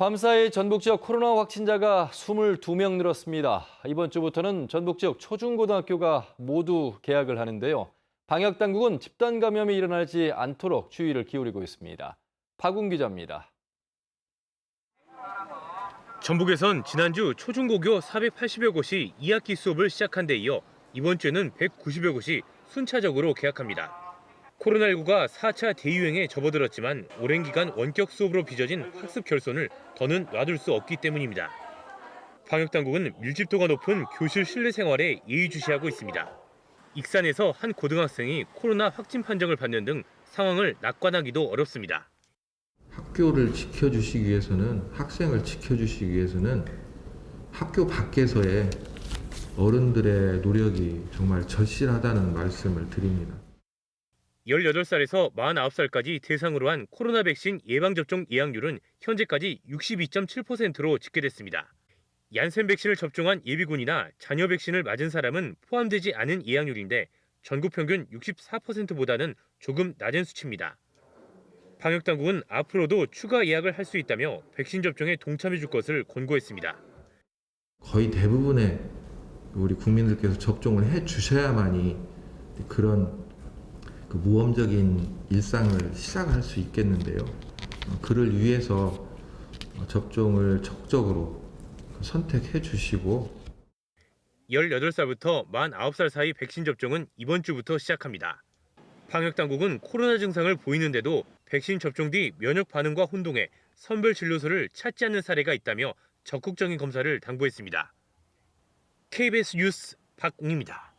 밤사이 전북 지역 코로나 확진자가 22명 늘었습니다. 이번 주부터는 전북 지역 초중고등학교가 모두 개학을 하는데요. 방역 당국은 집단 감염이 일어나지 않도록 주의를 기울이고 있습니다. 박웅 기자입니다. 전북에선 지난주 초중고교 480여 곳이 2학기 수업을 시작한 데 이어 이번 주에는 190여 곳이 순차적으로 개학합니다. 코로나19가 4차 대유행에 접어들었지만 오랜 기간 원격 수업으로 빚어진 학습 결손을 더는 놔둘 수 없기 때문입니다. 방역당국은 밀집도가 높은 교실 실내 생활에 예의주시하고 있습니다. 익산에서 한 고등학생이 코로나 확진 판정을 받는 등 상황을 낙관하기도 어렵습니다. 학교를 지켜주시기 위해서는 학생을 지켜주시기 위해서는 학교 밖에서의 어른들의 노력이 정말 절실하다는 말씀을 드립니다. 18살에서 49살까지 대상으로 한 코로나 백신 예방접종 예약률은 현재까지 62.7%로 집계됐습니다. 얀센 백신을 접종한 예비군이나 자녀 백신을 맞은 사람은 포함되지 않은 예약률인데 전국 평균 64%보다는 조금 낮은 수치입니다. 방역당국은 앞으로도 추가 예약을 할 수 있다며 백신 접종에 동참해 줄 것을 권고했습니다. 거의 대부분의 우리 국민들께서 접종을 해 주셔야만이 그런 그 모험적인 일상을 시작할 수 있겠는데요. 어, 그를 위해서 접종을 적극적으로 선택해 주시고 18살부터 49살 사이 백신 접종은 이번 주부터 시작합니다. 방역 당국은 코로나 증상을 보이는데도 백신 접종 뒤 면역 반응과 혼동해 선별 진료소를 찾지 않는 사례가 있다며 적극적인 검사를 당부했습니다. KBS 뉴스 박웅입니다.